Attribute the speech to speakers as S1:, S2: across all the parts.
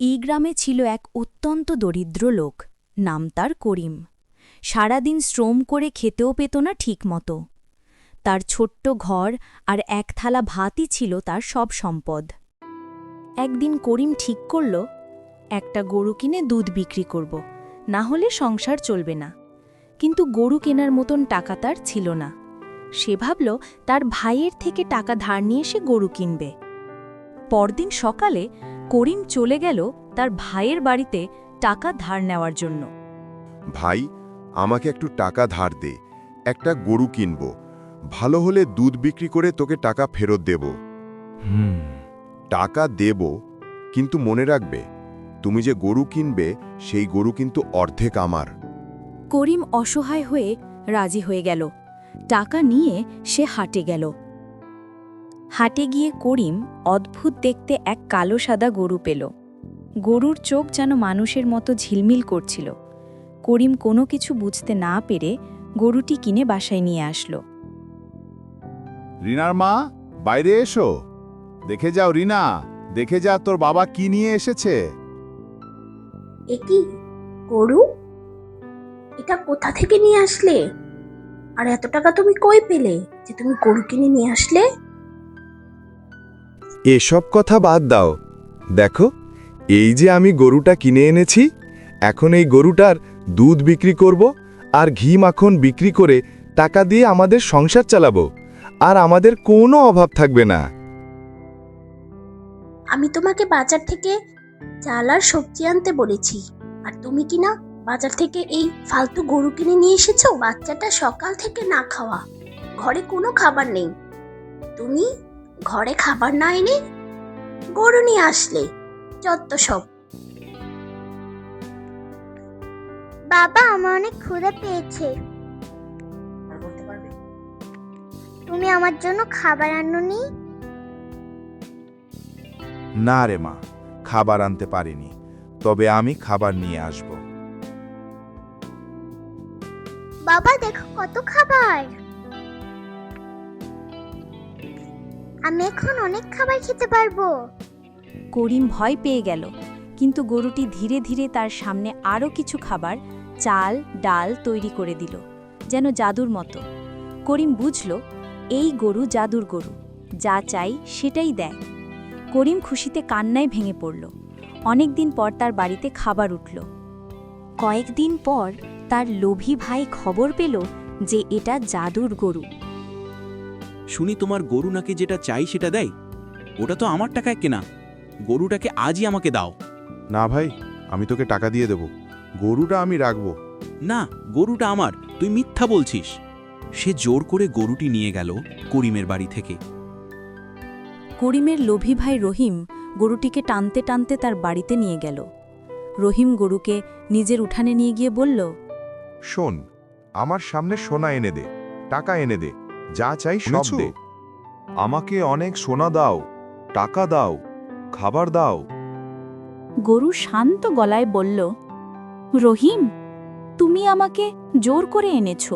S1: এই গ্রামে ছিল এক অত্যন্ত দরিদ্র লোক, নাম তার করিম। সারাদিন শ্রম করে খেতেও পেত না ঠিকমতো তার ছোট্ট ঘর আর এক থালা ভাতই ছিল তার সব সম্পদ। একদিন করিম ঠিক করল, একটা গরু কিনে দুধ বিক্রি করব, না হলে সংসার চলবে না। কিন্তু গরু কেনার মতন টাকা তার ছিল না। সে ভাবল, তার ভাইয়ের থেকে টাকা ধার নিয়ে সে গরু কিনবে। পরদিন সকালে করিম চলে গেল তার ভাইয়ের বাড়িতে টাকা ধার নেওয়ার জন্য।
S2: ভাই আমাকে একটু টাকা ধার দে একটা গরু কিনব। ভালো হলে দুধ বিক্রি করে তোকে টাকা ফেরত দেব।
S3: হুম।
S2: টাকা দেব কিন্তু মনে রাখবে তুমি যে গরু কিনবে সেই গরু কিন্তু অর্ধেক আমার।
S1: করিম অসহায় হয়ে রাজি হয়ে গেল। টাকা নিয়ে সে হাটে গেল। হাটে গিয়ে করিম অদ্ভুত দেখতে এক কালো সাদা গরু পেল। গরুর চোখ যেন মানুষের মতো ঝিলমিল করছিল। করিম কোনো কিছু বুঝতে না পেরে গরুটি কিনে বাসায় নিয়ে আসলো।
S4: রিনার মা বাইরে এসো। দেখে যাও রিনা দেখে যা তোর বাবা কি নিয়ে এসেছে।
S5: এ কি গরু? এটা কোথা থেকে নিয়ে আসলে? আর এত টাকা তুমি কই পেলে যে তুমি গরু কিনে নিয়ে আসলে?
S3: এসব কথা বাদ দাও। দেখো, এই যে আমি গরুটা কিনে এনেছি, এখন এই গরুটার দুধ বিক্রি করব আর ঘি মাখন বিক্রি করে টাকা দিয়ে আমাদের সংসার চালাবো, আর আমাদের কোনো অভাব থাকবে না।
S5: আমি তোমাকে বাজার থেকে চাল আর সবজি আনতে বলেছি, আর তুমি কি না বাজার থেকে এই ফালতু গরু কিনে নিয়ে এসেছ? বাচ্চাটা সকাল থেকে না খাওয়া, ঘরে কোনো খাবার নেই। তুমি ঘরে খাবার না এনে গরু নিয়ে আসলে যত সব।
S6: বাবা আমার অনেক ক্ষুধা পেয়েছে।
S5: আর বলতে পারবে?
S6: তুমি আমার জন্য খাবার আনোনি?
S4: না রে মা খাবার আনতে পারিনি তবে আমি খাবার নিয়ে আসব।
S6: বাবা দেখো কত খাবার। আমি এখন অনেক খাবার খেতে পারব।
S1: করিম ভয় পেয়ে গেল, কিন্তু গরুটি ধীরে ধীরে তার সামনে আরও কিছু খাবার, চাল, ডাল তৈরি করে দিল, যেন জাদুর মতো। করিম বুঝল, এই গরু জাদুর গরু, যা চাই সেটাই দেয়। করিম খুশিতে কান্নায় ভেঙে পড়ল, অনেকদিন পর তার বাড়িতে খাবার উঠল। কয়েকদিন পর তার লোভী ভাই খবর পেল যে এটা জাদুর গরু।
S7: শুনি তোমার গরু নাকি যেটা চাই সেটা দেয়? ওটা তো আমার টাকায় কেনা। গরুটাকে আজই আমাকে দাও।
S2: না ভাই আমি তোকে টাকা দিয়ে দেব। গরুটা আমি রাখব।
S7: না গরুটা আমার। তুই মিথ্যা বলছিস। সে জোর করে গরুটি নিয়ে গেল করিমের বাড়ি থেকে।
S1: করিমের লোভী ভাই রহিম গরুটিকে টানতে টানতে তার বাড়িতে নিয়ে গেল। রহিম গরুকে নিজের উঠানে নিয়ে গিয়ে বলল
S2: শোন আমার সামনে সোনা এনে দে টাকা এনে দে। যা চাই সব দে।
S4: আমাকে অনেক সোনা দাও টাকা দাও খাবার দাও।
S1: গরু শান্ত গলায় বলল রহিম তুমি আমাকে জোর করে এনেছ।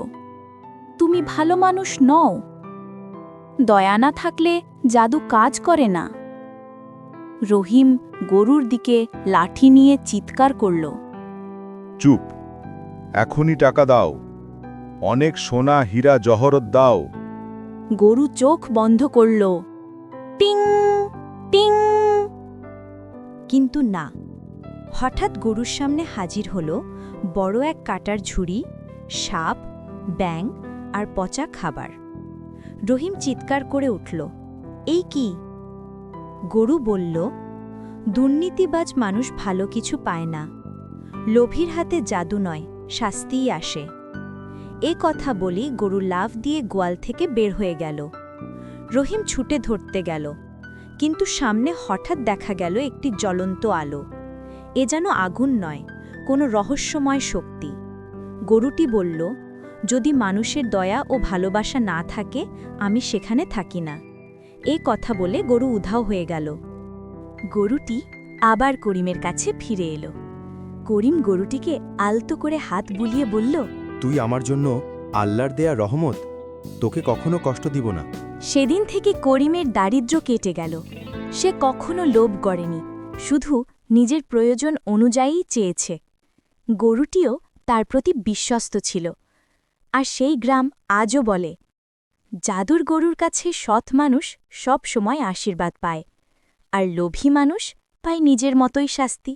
S1: তুমি ভালো মানুষ নও। দয়া না থাকলে জাদু কাজ করে না। রহিম গরুর দিকে লাঠি নিয়ে চিৎকার করল
S4: চুপ। এখনই টাকা দাও। অনেক সোনা হীরা জহরত দাও।
S1: গরু চোখ বন্ধ করল। টিং টিং। কিন্তু না। হঠাৎ গরুর সামনে হাজির হল বড় এক কাটার ঝুড়ি, সাপ ব্যাং আর পচা খাবার। রহিম চিৎকার করে উঠল, এই কি? গরু বলল, দুর্নীতিবাজ মানুষ ভালো কিছু পায় না। লোভীর হাতে জাদু নয়, শাস্তিই আসে। এ কথা বলি গরু লাফ দিয়ে গোয়াল থেকে বের হয়ে গেল। রহিম ছুটে ধরতে গেল। কিন্তু সামনে হঠাৎ দেখা গেল একটি জ্বলন্ত আলো। এ যেন আগুন নয়, কোনো রহস্যময় শক্তি। গরুটি বলল, যদি মানুষের দয়া ও ভালোবাসা না থাকে, আমি সেখানে থাকি না। এ কথা বলে গরু উধাও হয়ে গেল। গরুটি আবার করিমের কাছে ফিরে এলো। করিম গরুটিকে আলতো করে হাত বুলিয়ে বলল
S3: তুই আমার জন্য আল্লাহর দেয়া রহমত? তোকে কখনো কষ্ট দিব না।
S1: সেদিন থেকে করিমের দারিদ্র্য কেটে গেল। সে কখনো লোভ করেনি, শুধু নিজের প্রয়োজন অনুযায়ী চেয়েছে। গরুটিও তার প্রতি বিশ্বস্ত ছিল। আর সেই গ্রাম আজও বলে, জাদুর গরুর কাছে সৎ মানুষ সব সময় আশীর্বাদ পায়, আর লোভী মানুষ পায় নিজের মতোই শাস্তি।